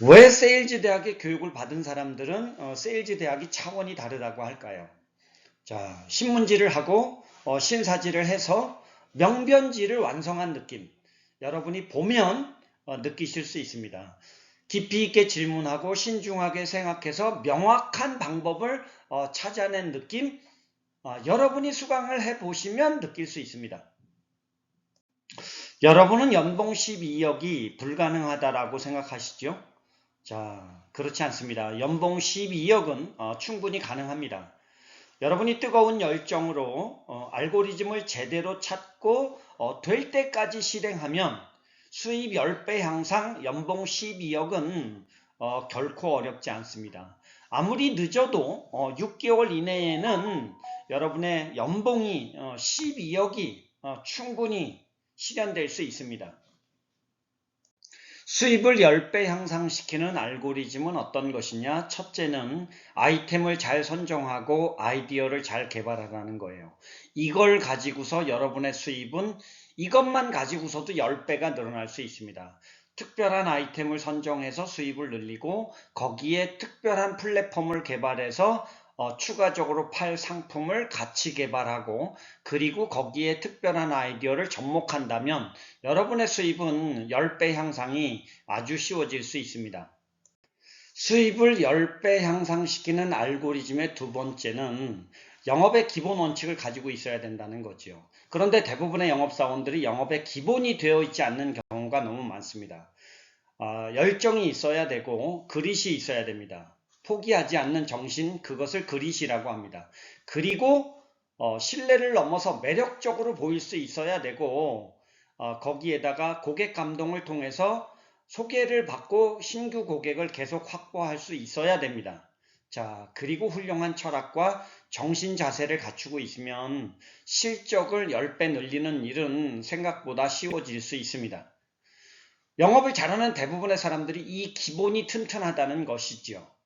왜 세일즈 대학의 교육을 받은 사람들은 어, 세일즈 대학이 차원이 다르다고 할까요? 자, 신문지를 하고 어, 신사지를 해서 명변지를 완성한 느낌. 여러분이 보면 어, 느끼실 수 있습니다. 깊이 있게 질문하고 신중하게 생각해서 명확한 방법을 어, 찾아낸 느낌. 어, 여러분이 수강을 해 보시면 느낄 수 있습니다. 여러분은 연봉 12억이 불가능하다라고 생각하시죠? 자, 그렇지 않습니다. 연봉 12억은 어, 충분히 가능합니다. 여러분이 뜨거운 열정으로 어, 알고리즘을 제대로 찾고 어, 될 때까지 실행하면 수입 10배 향상 연봉 12억은 어, 결코 어렵지 않습니다. 아무리 늦어도 6개월 이내에는 여러분의 연봉이 12억이 충분히 실현될 수 있습니다. 수입을 10배 향상시키는 알고리즘은 어떤 것이냐? 첫째는 아이템을 잘 선정하고 아이디어를 잘 개발하라는 거예요. 이걸 가지고서 여러분의 수입은 이것만 가지고서도 10배가 늘어날 수 있습니다. 특별한 아이템을 선정해서 수입을 늘리고 거기에 특별한 플랫폼을 개발해서 어, 추가적으로 팔 상품을 같이 개발하고 그리고 거기에 특별한 아이디어를 접목한다면 여러분의 수입은 10배 향상이 아주 쉬워질 수 있습니다. 수입을 10배 향상시키는 알고리즘의 두 번째는 영업의 기본 원칙을 가지고 있어야 된다는 거지요. 그런데 대부분의 영업사원들이 영업의 기본이 되어 있지 않는 경우가 너무 많습니다. 어, 열정이 있어야 되고 그릿이 있어야 됩니다. 포기하지 않는 정신 그것을 그릿이라고 합니다. 그리고 어, 신뢰를 넘어서 매력적으로 보일 수 있어야 되고 어, 거기에다가 고객 감동을 통해서 소개를 받고 신규 고객을 계속 확보할 수 있어야 됩니다. 자, 그리고 훌륭한 철학과 정신 자세를 갖추고 있으면 실적을 10배 늘리는 일은 생각보다 쉬워질 수 있습니다. 영업을 잘하는 대부분의 사람들이 이 기본이 튼튼하다는 것이지요.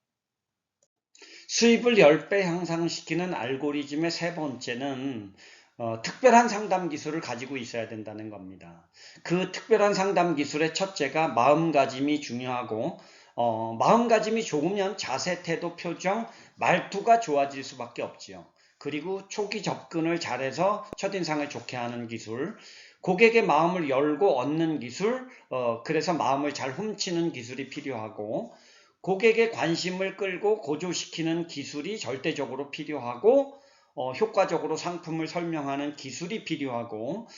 수입을 10배 향상시키는 알고리즘의 세 번째는 어, 특별한 상담 기술을 가지고 있어야 된다는 겁니다. 그 특별한 상담 기술의 첫째가 마음가짐이 중요하고 어, 마음가짐이 좋으면 자세, 태도, 표정, 말투가 좋아질 수밖에 없지요. 그리고 초기 접근을 잘해서 첫인상을 좋게 하는 기술, 고객의 마음을 열고 얻는 기술, 어, 그래서 마음을 잘 훔치는 기술이 필요하고 고객의 관심을 끌고 고조시키는 기술이 절대적으로 필요하고 어, 효과적으로 상품을 설명하는 기술이 필요하고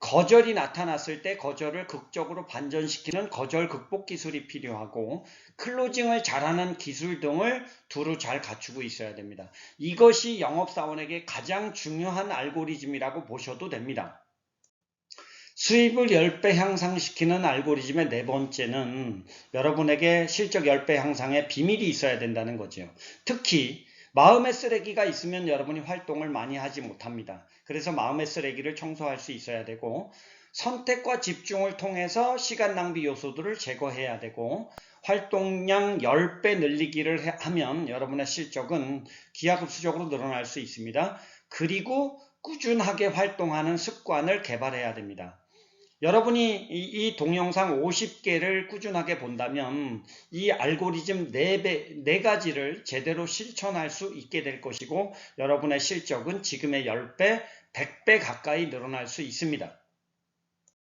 거절이 나타났을 때 거절을 극적으로 반전시키는 거절 극복 기술이 필요하고 클로징을 잘하는 기술 등을 두루 잘 갖추고 있어야 됩니다. 이것이 영업사원에게 가장 중요한 알고리즘이라고 보셔도 됩니다. 수입을 10배 향상시키는 알고리즘의 네 번째는 여러분에게 실적 10배 향상의 비밀이 있어야 된다는 거죠. 특히 마음의 쓰레기가 있으면 여러분이 활동을 많이 하지 못합니다. 그래서 마음의 쓰레기를 청소할 수 있어야 되고 선택과 집중을 통해서 시간 낭비 요소들을 제거해야 되고 활동량 10배 늘리기를 하면 여러분의 실적은 기하급수적으로 늘어날 수 있습니다. 그리고 꾸준하게 활동하는 습관을 개발해야 됩니다. 여러분이 이, 동영상 50개를 꾸준하게 본다면 이 알고리즘 4배, 4가지를 제대로 실천할 수 있게 될 것이고 여러분의 실적은 지금의 10배, 100배 가까이 늘어날 수 있습니다.